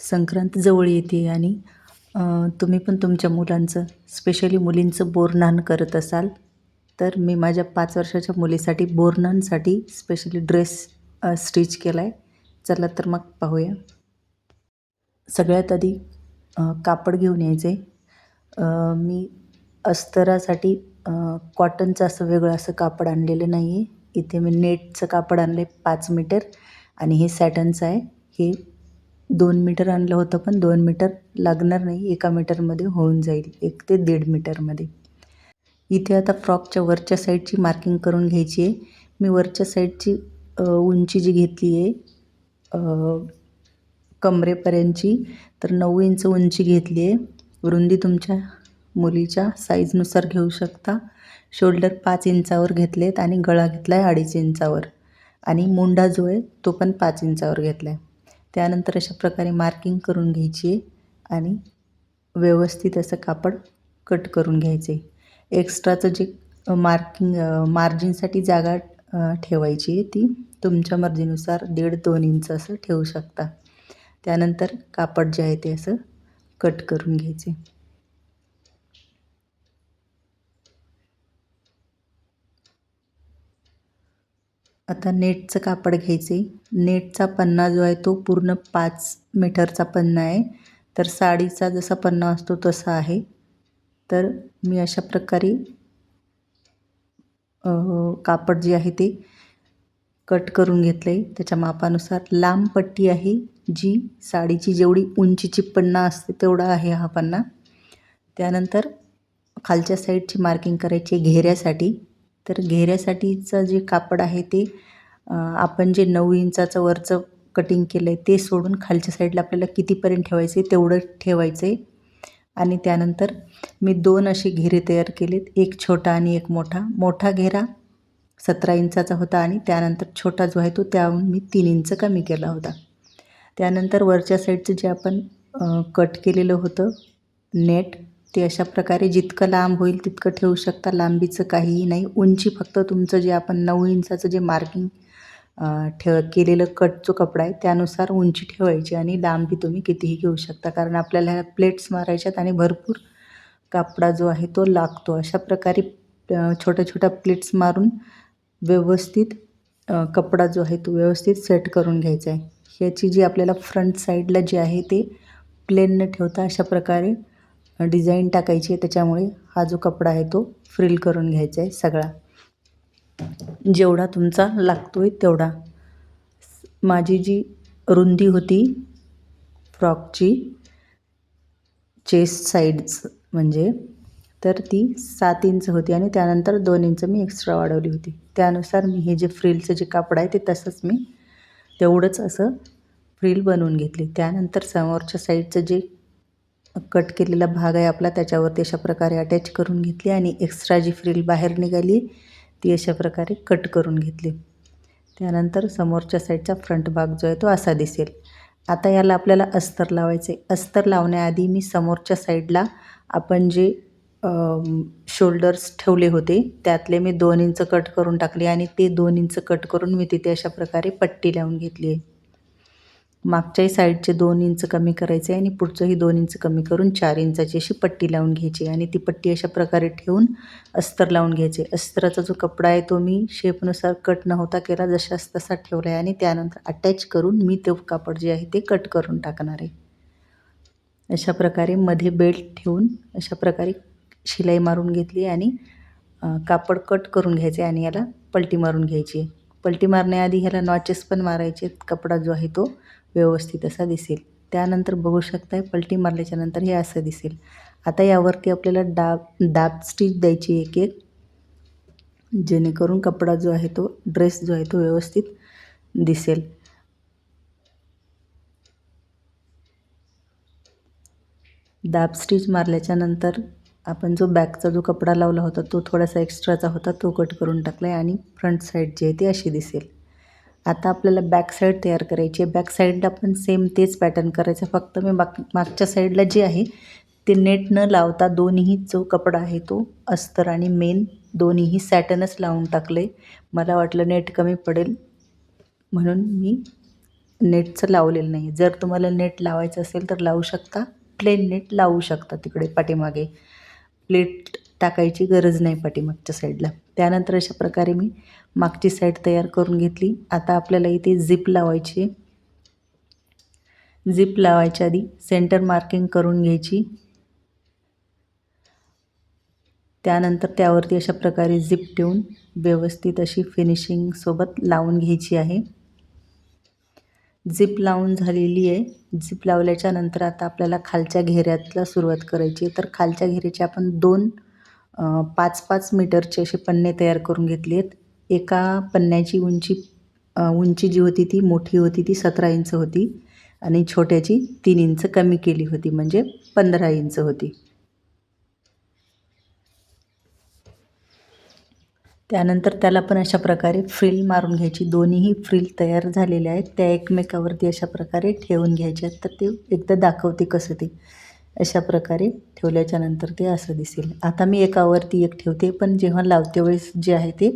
संक्रांत जवळ येते आणि तुम्ही पण तुमच्या मुलांचं स्पेशली मुलींचं बोरनान करत असाल तर मी माझ्या पाच वर्षाच्या मुलीसाठी बोरनांसाठी स्पेशली ड्रेस स्टिच केला आहे चला तर मग पाहूया. सगळ्यात आधी कापड घेऊन यायचे. मी अस्तरासाठी कॉटनचं असं वेगळं असं कापड आणलेलं नाही आहे इथे मी नेटचं कापड आणलं आहे पाच मीटर आणि हे सॅटनचं आहे. हे दोन मीटर आणलं होतं पण दोन मीटर लागणार नाही. एका मीटरमध्ये होऊन जाईल. एक ते दीड मीटरमध्ये. इथे आता फ्रॉकच्या वरच्या साईडची मार्किंग करून घ्यायची आहे. मी वरच्या साईडची उंची जी घेतली आहे कमरेपर्यंतची तर नऊ इंच उंची घेतली आहे. रुंदी तुमच्या मुलीच्या साईजनुसार घेऊ शकता. शोल्डर पाच इंचावर घेतलेत आणि गळा घेतला आहे अडीच इंचावर. आणि मुंडा जो आहे तो पण पाच इंचावर घेतला आहे त्यानंतर अशा प्रकारे मार्किंग करून घ्यायची आहे आणि व्यवस्थित असं कापड कट करून घ्यायचं. आहे एक्स्ट्राचं जे मार्किंग मार्जिनसाठी जागा ठेवायची आहे ती तुमच्या मर्जीनुसार दीड दोन इंच असं ठेवू शकता. त्यानंतर कापड जे आहे ते असं कट करून घ्यायचे. आता नेटचं कापड घ्यायचे. नेटचा पन्ना जो आहे तो पूर्ण पाच मीटरचा पन्ना आहे. तर साडीचा जसा पन्ना असतो तसा आहे. तर मी अशा प्रकारे कापड जे आहे ते कट करून घेतलं आहे त्याच्या मापानुसार लांब पट्टी आहे जी साडीची जेवढी उंचीची पन्ना असते तेवढा आहे हा पन्ना. त्यानंतर खालच्या साईडची मार्किंग करायची घेऱ्यासाठी. तर घेऱ्यासाठीचं जे कापड आहे ते आपण जे नऊ इंचाचं वरचं कटिंग केलं आहे ते सोडून खालच्या साईडला आपल्याला कितीपर्यंत ठेवायचं आहे तेवढं ठेवायचं आहे आणि त्यानंतर मी दोन असे घेरे तयार केलेत एक छोटा आणि एक मोठा. मोठा घेरा सतरा इंचाचा होता आणि त्यानंतर छोटा जो आहे तो त्याहून मी तीन इंच कमी केला होता. त्यानंतर वरच्या साईडचं जे आपण कट केलेलं होतं नेट ते अशा प्रकारे जितकं लांब होईल तितकं ठेवू शकता. लांबीचं काहीही नाही. उंची फक्त तुमचं जे आपण नऊ इंचाचं जे मार्किंग ठेव केलेलं कट जो कपडा आहे त्यानुसार उंची ठेवायची आणि लांबी तुम्ही कितीही घेऊ शकता. कारण आपल्याला ह्या प्लेट्स मारायच्यात आणि भरपूर कापडा जो आहे तो लागतो. अशा प्रकारे छोट्या छोट्या प्लेट्स मारून व्यवस्थित कपडा जो आहे तो व्यवस्थित सेट करून घ्यायचा आहे. ह्याची जी आपल्याला फ्रंट साईडला जे आहे ते प्लेन न ठेवता अशा प्रकारे डिझाईन टाकायची आहे त्याच्यामुळे हा जो कपडा आहे तो फ्रिल करून घ्यायचा आहे सगळा. जेवढा तुमचा लागतो आहे तेवढा. माझी जी रुंदी होती फ्रॉकची चेस्ट साईड्स म्हणजे तर ती सात इंच होती आणि त्यानंतर दोन इंच मी एक्स्ट्रा वाढवली होती. त्यानुसार मी हे जे फ्रिलचं जे कापड आहे ते तसंच मी तेवढंच असं फ्रिल बनवून घेतली. त्यानंतर समोरच्या साईडचं जे कट केलेला भाग आहे आपला त्याच्यावरती अशा प्रकारे अटॅच करून घेतली आणि एक्स्ट्रा जी फ्रिल बाहेर निघाली ती अशा प्रकारे कट करून घेतली. त्यानंतर समोरच्या साईडचा फ्रंट भाग जो आहे तो असा दिसेल. आता याला आपल्याला अस्तर लावायचं आहे अस्तर लावण्याआधी मी समोरच्या साईडला आपण जे शोल्डर्स ठेवले होते त्यातले मी दोन इंच कट करून टाकले आणि ते दोन इंच कट करून मी तिथे अशा प्रकारे पट्टी लावून घेतली आहे. मागच्याही साईडचे दोन इंच कमी करायचे आणि पुढचंही दोन इंच कमी करून चार इंचाची अशी पट्टी लावून घ्यायची आणि ती पट्टी अशा प्रकारे ठेवून अस्तर लावून घ्यायचे. अस्तराचा जो कपडा आहे तो मी शेपनुसार कट न होता केला जशास तसा ठेवला आहे आणि त्यानंतर अटॅच करून मी ते कापड जे आहे ते कट करून टाकणार आहे. अशा प्रकारे मध्ये बेल्ट ठेवून अशा प्रकारे शिलाई मारून घेतली आणि कापड कट करून घ्यायचे आणि याला पलटी मारून घ्यायची. पलटी मारण्याआधी ह्याला नॉचेस पण मारायचे कपडा जो आहे तो व्यवस्थित असा दिसेल. त्यानंतर बघू शकताय पलटी मारल्याच्यानंतर हे असं दिसेल. आता यावरती आपल्याला डाब दाब स्टिच द्यायची एक एक. जेणेकरून कपडा जो आहे तो ड्रेस जो आहे तो व्यवस्थित दिसेल. दाब स्टिच मारल्याच्यानंतर आपण जो बॅकचा जो कपडा लावला होता तो थोडासा एक्स्ट्राचा होता तो कट करून टाकला आहे आणि फ्रंट साईड जी आहे ती अशी दिसेल. आता आपल्याला बॅक साईड तयार करायची आहे. बॅक साईडला पण सेम तेच पॅटर्न करायचं. फक्त मी बाक मागच्या साईडला जे आहे ते नेट न लावता दोन्ही जो कपडा आहे तो अस्तर आणि मेन दोन्हीही सॅटनच लावून टाकले मला वाटलं नेट कमी पडेल. म्हणून मी नेटचं लावलेलं नाही जर तुम्हाला नेट लावायचं असेल तर लावू शकता. प्लेन नेट लावू शकता तिकडे पाठीमागे. प्लेट टाकायची गरज नाही पाठीमागच्या साईडला त्यानंतर अशा प्रकारे मी मागची साईड तयार करून घेतली. आता आपल्याला इथे झिप लावायची. झिप लावायच्या आधी सेंटर मार्किंग करून घ्यायची. त्यानंतर त्यावरती अशा प्रकारे झिप ठेवून व्यवस्थित अशी फिनिशिंगसोबत लावून घ्यायची आहे. झिप लावून झालेली आहे. झिप लावल्याच्या नंतर आता आपल्याला खालच्या घेऱ्यातला सुरुवात करायची आहे. तर खालच्या घेऱ्याचे आपण दोन पाच पाच मीटरचे असे पन्ने तयार करून घेतले आहेत. एका पन्न्याची उंची उंची जी होती ती मोठी होती ती सतरा इंच होती आणि छोट्याची तीन इंच कमी केली होती म्हणजे पंधरा इंच होती. त्यानंतर त्याला पण अशा प्रकारे फ्रिल मारून घ्यायची. दोन्हीही फ्रिल तयार झालेल्या आहेत. त्या एकमेकावरती अशा प्रकारे ठेवून घ्यायच्या तर ते एकदा दाखवते कसं ते. अशा प्रकारे ठेवल्याच्या नंतर ते असं दिसेल. आता मी एकावरती एक ठेवते पण जेव्हा लावते वेळेस जे आहे ते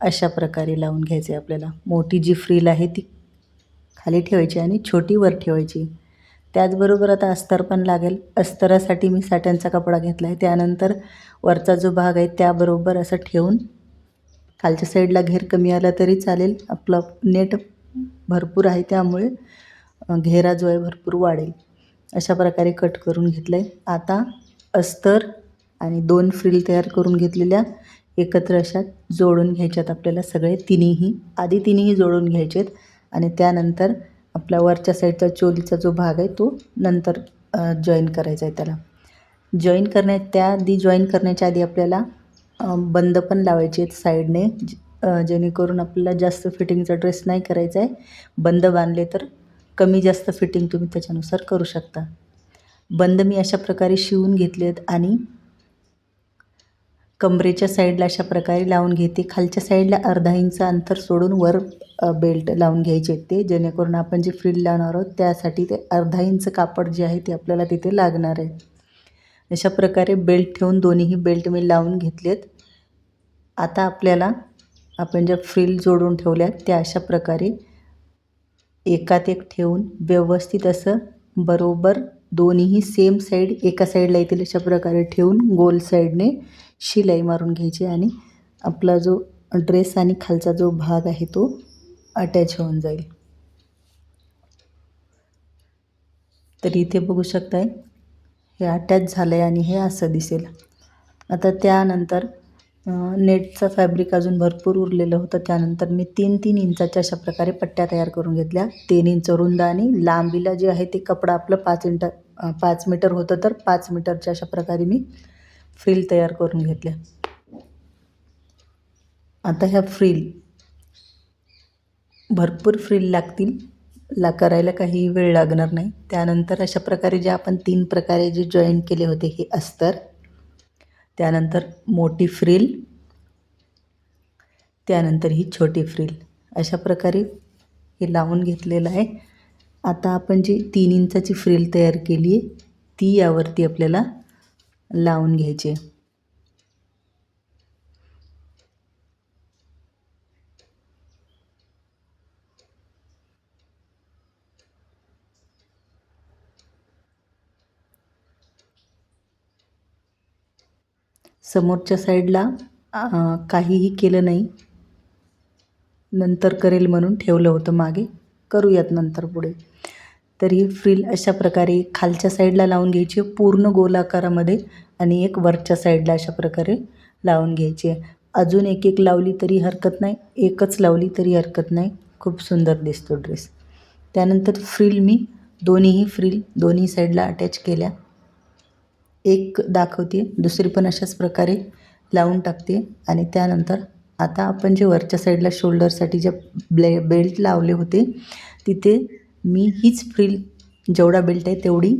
अशा प्रकारे लावून घ्यायचे आपल्याला. मोठी जी फ्रील आहे ती खाली ठेवायची आणि छोटी वर ठेवायची. त्याचबरोबर आता अस्तर पण लागेल. अस्तरासाठी मी साट्यांचा कपडा घेतला आहे त्यानंतर वरचा जो भाग आहे त्याबरोबर असं ठेवून खालच्या साईडला घेर कमी आला तरी चालेल. आपलं नेट भरपूर आहे त्यामुळे घेरा जो आहे भरपूर वाढेल. अशा प्रकारे कट करून घेतलं आहे आता अस्तर आणि दोन फ्रिल तयार करून घेतलेल्या एकत्र अशा जोडून घ्यायच्यात आपल्याला सगळे. तिन्हीही आधी तिन्हीही जोडून घ्यायचेत आणि त्यानंतर आपल्या वरच्या साईडचा चोलीचा जो भाग आहे तो नंतर जॉईन करायचा आहे त्याला. जॉईन करण्या त्याआधी जॉईन करण्याच्या आधी आपल्याला बंद पण लावायचे आहेत साईडने जेणेकरून आपल्याला जास्त फिटिंगचा ड्रेस नाही करायचा आहे बंद बांधले तर कमी जास्त फिटिंग तुम्ही त्याच्यानुसार करू शकता. बंद मी अशा प्रकारे शिवून घेतले आहेत आणि कमरेच्या साईडला अशा प्रकारे लावून घेते. खालच्या साईडला अर्धा इंच अंतर सोडून वर बेल्ट लावून घ्यायचे ते. जेणेकरून आपण जे फ्रिल लावणार आहोत त्यासाठी ते अर्धा इंच कापड जे आहे ते आपल्याला तिथे लागणार आहे. अशा प्रकारे बेल्ट ठेवून दोन्हीही बेल्ट मी लावून घेतलेत. आता आपल्याला आपण ज्या फ्रिल जोडून ठेवल्या त्या अशा प्रकारे एकात एक ठेवून व्यवस्थित असं बरोबर दोन्हीही सेम साईड एका साईडला येतील अशा प्रकारे ठेवून गोल साईडने शिलाई मारून घ्यायची आणि आपला जो ड्रेस आणि खालचा जो भाग आहे तो अटॅच होऊन जाईल. तर इथे बघू शकताय हे अटॅच झालं आहे आणि हे असं दिसेल. आता त्यानंतर नेटचं फॅब्रिक अजून भरपूर उरलेलं होतं. त्यानंतर मी तीन तीन इंचाच्या अशा प्रकारे पट्ट्या तयार करून घेतल्या. तीन इंच रुंद आणि लांबीला जे आहे ते कपडा आपलं पाच इंट पाच मीटर होतं तर पाच मीटरच्या अशा प्रकारे मी फ्रिल तयार करून घेतल्या. आता ह्या फ्रिल भरपूर फ्रिल लागतील. ला करायला काही वेळ लागणार नाही. त्यानंतर अशा प्रकारे जे आपण तीन प्रकारे जे जॉईन केले होते हे अस्तर त्यानंतर मोठी फ्रिल त्यानंतर ही छोटी फ्रिल. अशा प्रकारे हे लावून घेतलेलं आहे. आता आपण जी तीन इंचाची फ्रिल तयार केली आहे ती यावरती आपल्याला लावून घ्यायची आहे. समोरच्या साईडला काहीही केलं नाही. नंतर करेल म्हणून ठेवलं होतं मागे. करूयात नंतर पुढे. तर ही फ्रिल अशा प्रकारे खालच्या साईडला लावून घ्यायची पूर्ण गोलाकारामध्ये आणि एक वरच्या साईडला अशा प्रकारे लावून घ्यायची आहे. अजून एक एक लावली तरी हरकत नाही एकच लावली तरी हरकत नाही. खूप सुंदर दिसतो ड्रेस. त्यानंतर फ्रिल मी दोन्हीही फ्रिल दोन्ही साईडला अटॅच केल्या. एक दाखवते. दुसरी पण अशाच प्रकारे लावून टाकते. आणि त्यानंतर आता आपण जे वरच्या साईडला शोल्डरसाठी जे ब्ले बेल्ट लावले होते तिथे मी हीच फ्रिल जेवढा बेल्ट आहे तेवढी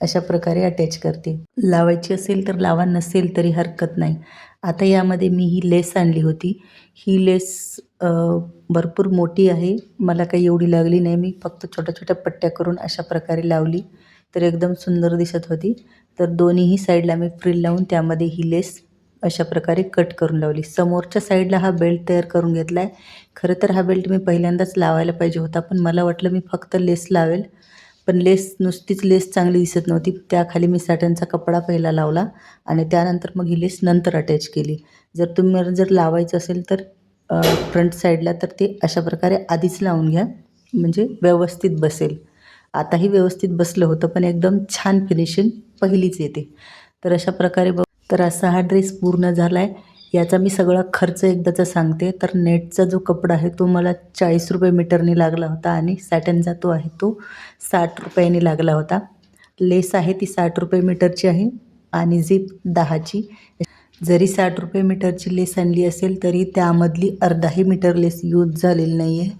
अशा प्रकारे अटॅच करते. लावायची असेल तर लावा नसेल तरी हरकत नाही. आता यामध्ये मी ही लेस आणली होती. ही लेस भरपूर मोठी आहे. मला काही एवढी लागली नाही. मी फक्त छोट्या छोट्या पट्ट्या करून अशा प्रकारे लावली. तर एकदम सुंदर दिसत होती. तर दोन्हीही साईडला मी फ्रिल लावून त्यामध्ये ही लेस अशा प्रकारे कट करून लावली. समोरच्या साईडला हा बेल्ट तयार करून घेतला आहे खरं तर हा बेल्ट मी पहिल्यांदाच लावायला पाहिजे होता पण मला वाटलं मी फक्त लेस लावेल. पण लेस नुसतीच लेस चांगली दिसत नव्हती. त्याखाली मी साठ्यांचा कपडा पहिला लावला आणि त्यानंतर मग ही लेस नंतर अटॅच केली. जर तुम्ही जर लावायचं असेल तर फ्रंट साईडला तर ते अशा प्रकारे आधीच लावून घ्या म्हणजे व्यवस्थित बसेल. आताही व्यवस्थित बसलं होतं पण एकदम छान फिनिशिंग पहिलीच येते. तर अशा प्रकारे बघ तर असा हा ड्रेस पूर्ण झाला आहे याचा मी सगळा खर्च एकदाचा सांगते. तर नेटचा जो कपडा आहे तो मला चाळीस रुपये मीटरने लागला होता आणि सॅटनचा तो आहे तो साठ रुपयाने लागला होता. लेस आहे ती साठ रुपये मीटरची आहे आणि झीप दहाची. जरी साठ रुपये मीटरची लेस आणली असेल तरी त्यामधली अर्धाही मीटर लेस यूज झालेली नाही आहे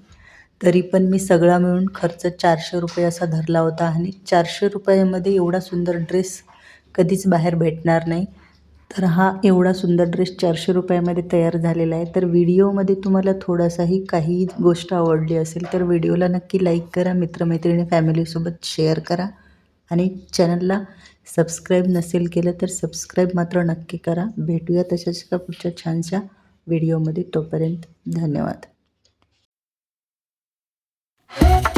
तरी पण मी सगळा मिळून खर्च चारशे रुपये असा धरला होता आणि चारशे रुपयामध्ये एवढा सुंदर ड्रेस कधीच बाहेर भेटणार नाही. तर हा एवढा सुंदर ड्रेस चारशे रुपयामध्ये तयार झालेला आहे. तर व्हिडिओमध्ये तुम्हाला थोडासाही काही गोष्ट आवडली असेल तर व्हिडिओला नक्की लाईक करा मित्रमैत्रिणी फॅमिलीसोबत शेअर करा आणि चॅनलला सबस्क्राईब नसेल केलं तर सबस्क्राईब मात्र नक्की करा. भेटूया तशाच का पुढच्या छानशा व्हिडिओमध्ये. तोपर्यंत धन्यवाद. Hey.